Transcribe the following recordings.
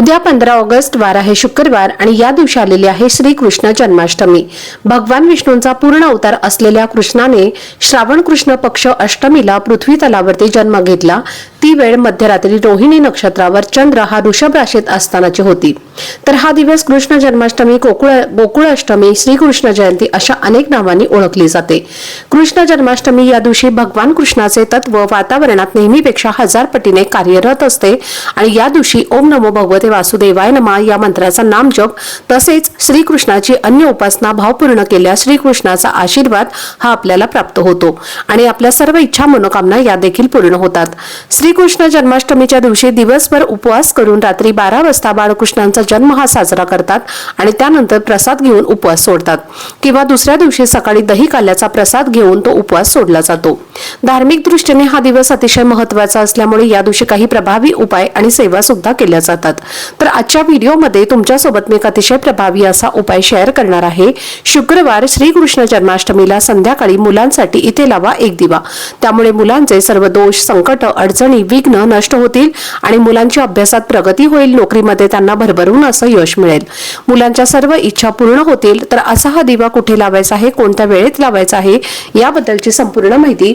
उद्या पंधरा ऑगस्ट वार आहे शुक्रवार आणि या दिवशी आलेली आहे श्रीकृष्ण जन्माष्टमी. भगवान विष्णूंचा पूर्ण अवतार असलेल्या कृष्णाने श्रावण कृष्ण पक्ष अष्टमीला पृथ्वी तलावरती जन्म घेतला. ती वेळ मध्यरात्री रोहिणी नक्षत्रावर चंद्र हा ऋषभ राशीत असतानाची होती. तर हा दिवस कृष्ण जन्माष्टमी गोकुळ गोकुळ अष्टमी श्रीकृष्ण जयंती अशा अनेक नावांनी ओळखली जाते. कृष्ण जन्माष्टमी या दिवशी भगवान कृष्णाचे तत्व वातावरणात नेहमीपेक्षा हजार पटीने कार्यरत असते आणि या दिवशी ओम नमो भगवते वासुदेवाय नमा या मंत्राचा नामजप तसेच श्रीकृष्णाची अन्य उपासना भावपूर्ण केल्यास श्रीकृष्णाचा आशीर्वाद हा आपल्याला प्राप्त होतो आणि आपल्या सर्व इच्छा मनोकामना या देखील पूर्ण होतात. श्री श्रीकृष्ण जन्माष्टमीच्या दिवशी दिवसभर उपवास करून रात्री बारा वाजता बाळकृष्णांचा जन्म हा साजरा करतात आणि त्यानंतर प्रसाद घेऊन उपवास सोडतात. किंवा दुसऱ्या दिवशी सकाळी दही काल्याचा प्रसाद घेऊन तो उपवास सोडला जातो. धार्मिक दृष्टीने हा दिवस अतिशय महत्त्वाचा असल्यामुळे या दिवशी काही प्रभावी उपाय आणि सेवा सुद्धा केल्या जातात. तर आजच्या व्हिडिओमध्ये तुमच्यासोबत मी एक अतिशय प्रभावी असा उपाय शेअर करणार आहे. शुक्रवार श्रीकृष्ण जन्माष्टमीला संध्याकाळी मुलांसाठी इथे लावा एक दिवा. त्यामुळे मुलांचे सर्व दोष संकट अडचणी विघ्न नष्ट होतील आणि मुलांची अभ्यासात प्रगती होईल नोकरीमध्ये त्यांना भरभरून असं यश मिळेल. मुलांच्या सर्व इच्छा पूर्ण होतील तर असा हा दिवा कुठे लावायचा आहे कोणत्या वेळेत लावायचा आहे याबद्दलची संपूर्ण माहिती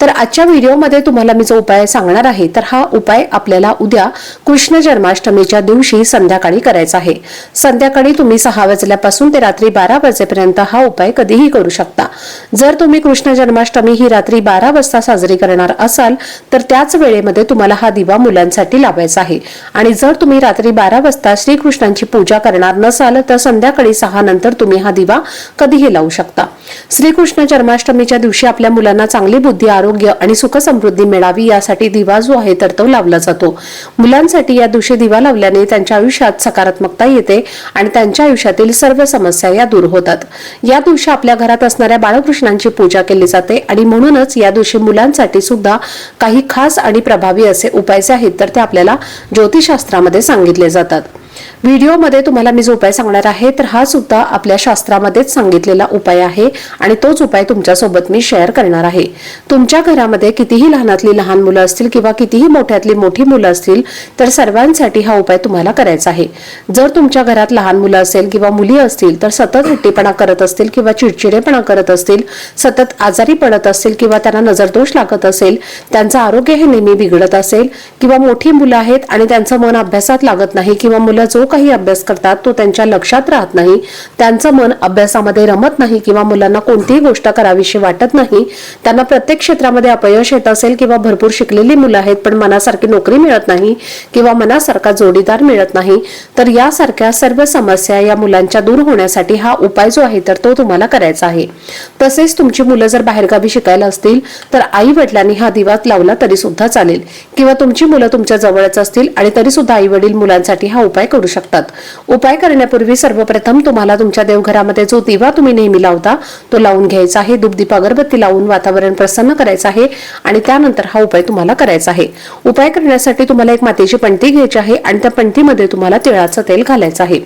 तर आजच्या व्हिडिओमध्ये तुम्हाला मी जो उपाय सांगणार आहे तर हा उपाय आपल्याला उद्या कृष्ण जन्माष्टमीच्या दिवशी संध्याकाळी करायचा आहे. संध्याकाळी तुम्ही सहा वाजल्यापासून ते रात्री बारा वाजेपर्यंत हा उपाय कधीही करू शकता. जर तुम्ही कृष्ण जन्माष्टमी ही रात्री बारा वाजता साजरी करणार असाल तर त्याच वेळेमध्ये तुम्हाला हा दिवा मुलांसाठी लावायचा आहे. आणि जर तुम्ही रात्री बारा वाजता श्रीकृष्णांची पूजा करणार नसाल तर संध्याकाळी सहा नंतर तुम्ही हा दिवा कधीही लावू शकता. श्रीकृष्ण जन्माष्टमीच्या दिवशी आपल्या मुलांना चांगली बुद्धी आरोग्य आणि सुख समृद्धी मिळावी यासाठी दिवा जो आहे तर तो लावला जातो. मुलांसाठी या दिवशी दिवा लावल्याने त्यांच्या आयुष्यात सकारात्मकता येते आणि त्यांच्या आयुष्यातील सर्व समस्या या दूर होतात. या दिवशी आपल्या घरात असणाऱ्या बाळकृष्णांची पूजा केली जाते आणि म्हणूनच या दिवशी मुलांसाठी सुद्धा काही खास आणि प्रभावी असे उपाय जे आहेत तर ते आपल्याला ज्योतिषशास्त्रामध्ये सांगितले जातात. व्हिडिओमध्ये तुम्हाला मी जो उपाय सांगणार आहे तर हा सुद्धा आपल्या शास्त्रामध्येच सांगितलेला उपाय आहे आणि तोच उपाय तुमच्यासोबत मी शेअर करणार आहे. तुमच्या घरामध्ये कितीही लहानातली लहान मुलं असतील किंवा कितीही मोठ्यातली मोठी मुलं असतील तर सर्वांसाठी हा उपाय तुम्हाला करायचा आहे. जर तुमच्या घरात लहान मुलं असेल किंवा मुली असतील तर सतत हट्टीपणा करत असतील किंवा चिडचिडेपणा करत असतील सतत आजारी पडत असतील किंवा त्यांना नजरदोष लागत असेल त्यांचं आरोग्य हे नेहमी बिघडत असेल किंवा मोठी मुलं आहेत आणि त्यांचं मन अभ्यासात लागत नाही किंवा मुलं जो काही अभ्यास करतात तो त्यांच्या लक्षात राहत नाही त्यांचं मन अभ्यासामध्ये रमत नाही किंवा मुलांना कोणतीही गोष्ट करावीशी वाटत नाही त्यांना प्रत्येक क्षेत्रामध्ये अपयश येत असेल किंवा भरपूर शिकलेली मुलं आहेत पण मनासारखी नोकरी मिळत नाही किंवा मनासारखा जोडीदार मिळत नाही तर यासारख्या सर्व समस्या या मुलांच्या दूर होण्यासाठी हा उपाय जो आहे तर तो तुम्हाला करायचा आहे. तसेच तुमची मुलं जर बाहेरगावी शिकायला असतील तर आई वडिलांनी हा दिवा लावला तरी सुद्धा चालेल किंवा तुमची मुलं तुमच्या जवळच असतील आणि तरी सुद्धा आई वडील मुलांसाठी हा उपाय करू करू शकतात. उपाय करण्यापूर्वी सर्वप्रथम तुम्हाला तुमच्या देवघरामध्ये जो दिवा तुम्ही नेहमी लावता तो लावून घ्यायचा आहे. दुपदीप अगरबत्ती लावून वातावरण प्रसन्न करायचं आहे आणि त्यानंतर हा उपाय तुम्हाला करायचा आहे. उपाय करण्यासाठी तुम्हाला एक मातीची पणती घ्यायची आहे आणि त्या पणतीमध्ये तुम्हाला तिळाचं तेल घालायचं आहे.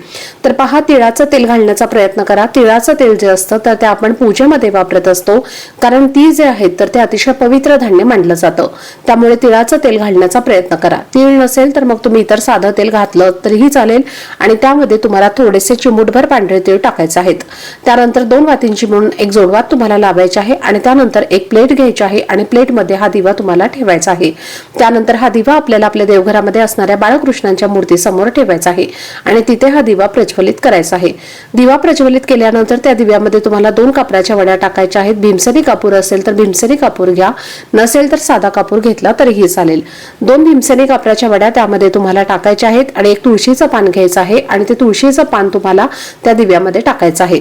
तर पहा तिळाचं तेल घालण्याचा प्रयत्न करा. तिळाचं तेल जे असतं तर ते आपण पूजेमध्ये वापरत असतो. कारण ती जे आहेत तर ते अतिशय पवित्र धान्य मानलं जातं. त्यामुळे तिळाचं तेल घालण्याचा प्रयत्न करा. तीळ नसेल तर मग तुम्ही इतर साधं तेल घातलं तरीही चालेल आणि त्यामध्ये तुम्हाला थोडेसे चिमूटभर पांढरे तीळ टाकायचे आहेत. त्यानंतर दोन वातींची म्हणून एक जोडवात तुम्हाला लावायची आहे आणि त्यानंतर एक प्लेट घ्यायची आहे आणि प्लेटमध्ये हा दिवा तुम्हाला ठेवायचा आहे. त्यानंतर हा दिवा आपल्याला आपल्या देवघरामध्ये असणाऱ्या बाळकृष्णांच्या मूर्तीसमोर ठेवायचा आहे आणि तिथे हा दिवा प्रज्वलित करायचा आहे. दिवा प्रज्वलित केल्यानंतर त्या दिव्यामध्ये तुम्हाला दोन कापराच्या वड्या टाकायच्या आहेत. भीमसनी कापूर असेल तर भीमसनी कापूर घ्या. नसेल तर साधा कापूर घेतला तरीही चालेल. दोन भीमसनी कापराच्या वड्या त्यामध्ये तुम्हाला टाकायच्या आहेत आणि एक तुळशीचा पान घ्यायचं आहे आणि ते तुळशीचं पान तुम्हाला त्या दिव्यामध्ये टाकायचं आहे.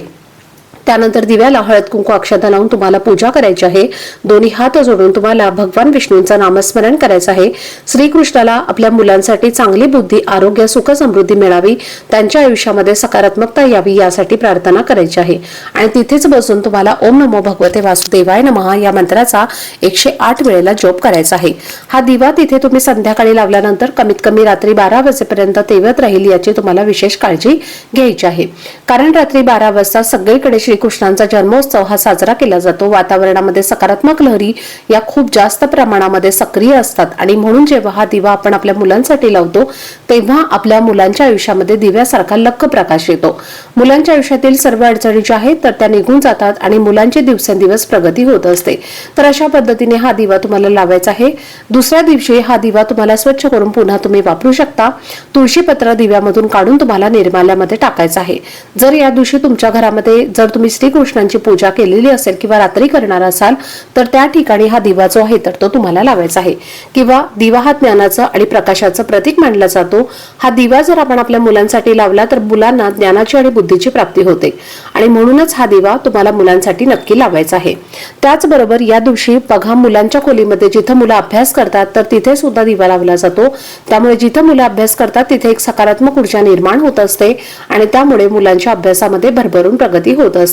त्यानंतर दिव्याला हळद कुंकू अक्षता लावून तुम्हाला पूजा करायची आहे. दोन्ही हात जोडून तुम्हाला भगवान विष्णूंचं नामस्मरण करायचं आहे. श्रीकृष्णाला आपल्या मुलांसाठी चांगली बुद्धी आरोग्य सुख समृद्धी मिळावी. त्यांच्या आयुष्यामध्ये सकारात्मकता यावी यासाठी प्रार्थना करायची आहे. आणि तिथेच बसून तुम्हाला ओम नमो भगवते वासुदेवाय नमः या मंत्राचा एकशे आठ वेळेला जोप करायचा आहे. हा दिवा तिथे तुम्ही संध्याकाळी लावल्यानंतर कमीत कमी रात्री बारा वाजेपर्यंत तेवत राहील याची तुम्हाला विशेष काळजी घ्यायची आहे. कारण रात्री बारा वाजता सगळीकडे श्रीकृष्णांचा जन्मोत्सव हा साजरा केला जातो. वातावरणामध्ये सकारात्मक लहरी या खूप जास्त प्रमाणामध्ये सक्रिय असतात आणि म्हणून जेव्हा हा दिवा आपण आपल्या मुलांसाठी लावतो तेव्हा आपल्या मुलांच्या आयुष्यामध्ये दिव्यासारखा लक्क प्रकाश येतो. मुलांच्या आयुष्यातील सर्व अडचणी ज्या आहेत तर त्या निघून जातात आणि मुलांची दिवसेंदिवस प्रगती होत असते. तर अशा पद्धतीने हा दिवा तुम्हाला लावायचा आहे. दुसऱ्या दिवशी हा दिवा तुम्हाला स्वच्छ करून पुन्हा तुम्ही वापरू शकता. तुळशीपत्र दिव्यामधून काढून तुम्हाला निर्माल्यामध्ये टाकायचं आहे. जर या दिवशी तुमच्या घरामध्ये जर तुम्ही श्रीकृष्णांची पूजा केलेली असेल किंवा रात्री करणार असाल तर त्या ठिकाणी हा दिवा जो आहे तर तो तुम्हाला लावायचा आहे. किंवा दिवा हा ज्ञानाचं आणि प्रकाशाचं प्रतीक मानला जातो. हा दिवा जर आपण आपल्या मुलांसाठी लावला तर मुलांना ज्ञानाची आणि बुद्धीची प्राप्ती होते. आणि म्हणूनच हा दिवा तुम्हाला मुलांसाठी नक्की लावायचा आहे. त्याचबरोबर या दिवशी बघा मुलांच्या खोलीमध्ये जिथं मुलं अभ्यास करतात तर तिथे सुद्धा दिवा लावला जातो. त्यामुळे जिथं मुलं अभ्यास करतात तिथे एक सकारात्मक ऊर्जा निर्माण होत असते आणि त्यामुळे मुलांच्या अभ्यासामध्ये भरभरून प्रगती होत असते.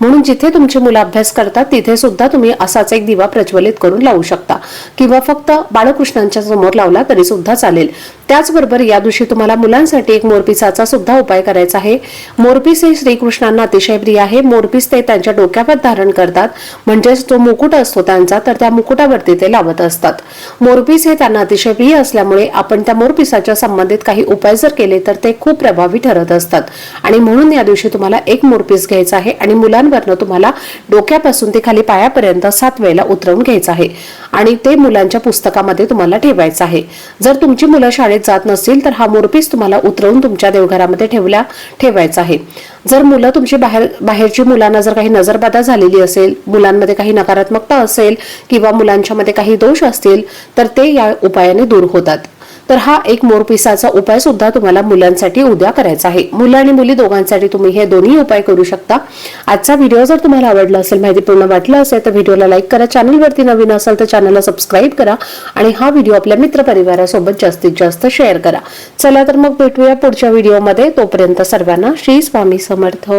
म्हणून जिथे तुमची मुलं अभ्यास करतात तिथे सुद्धा तुम्ही असाच एक दिवा प्रज्वलित करून लावू शकता. किंवा फक्त बाळकृष्णांच्या समोर लावला तरी सुद्धा चालेल. त्याचबरोबर या दिवशी तुम्हाला मुलांसाठी एक मोरपिसाचा सुद्धा उपाय करायचा आहे. मोरपीस हे श्रीकृष्णांना अतिशय प्रिय आहे. मोरपीस ते त्यांच्या डोक्यावर धारण करतात. म्हणजेच जो मुकुट असतो त्यांचा तर त्या मुकुटावरती ते लावत असतात. मोरपीस हे त्यांना अतिशय प्रिय असल्यामुळे आपण त्या मोरपिसाच्या संबंधित काही उपाय जर केले तर ते खूप प्रभावी ठरत असतात. आणि म्हणून या दिवशी तुम्हाला एक मोरपीस घ्यायचा आहे. आणि मुलांवरनं तुम्हाला डोक्यापासून ते खाली पायापर्यंत सात वेळेला उतरवून घ्यायचं आहे. आणि ते मुलांच्या पुस्तकामध्ये तुम्हाला ठेवायचं आहे. जर तुमची मुलं शाळेत जात नसतील तर हा मोरपीस तुम्हाला उतरवून तुमच्या देवघरामध्ये ठेवल्या ठेवायचा आहे. जर मुलं तुमची बाहेर बाहेरची मुलांना जर काही नजरबाधा झालेली असेल मुलांमध्ये काही नकारात्मकता असेल किंवा मुलांच्यामध्ये काही दोष असतील तर ते या उपायाने दूर होतात. तर हा एक मोरपिसाचा उपाय सुद्धा तुम्हाला मुलांसाठी उद्या करायचा आहे. मुलं आणि मुली दोघांसाठी तुम्ही हे दोन्ही उपाय करू शकता. आजचा व्हिडिओ जर तुम्हाला आवडला असेल माहितीपूर्ण वाटला असेल तर व्हिडिओला लाईक करा. चॅनलवरती नवीन असाल तर चॅनलला सबस्क्राईब करा आणि हा व्हिडिओ आपल्या मित्रपरिवारासोबत जास्तीत जास्त शेअर करा. चला तर मग भेटूया पुढच्या व्हिडिओमध्ये. तोपर्यंत सर्वांना श्री स्वामी समर्थ.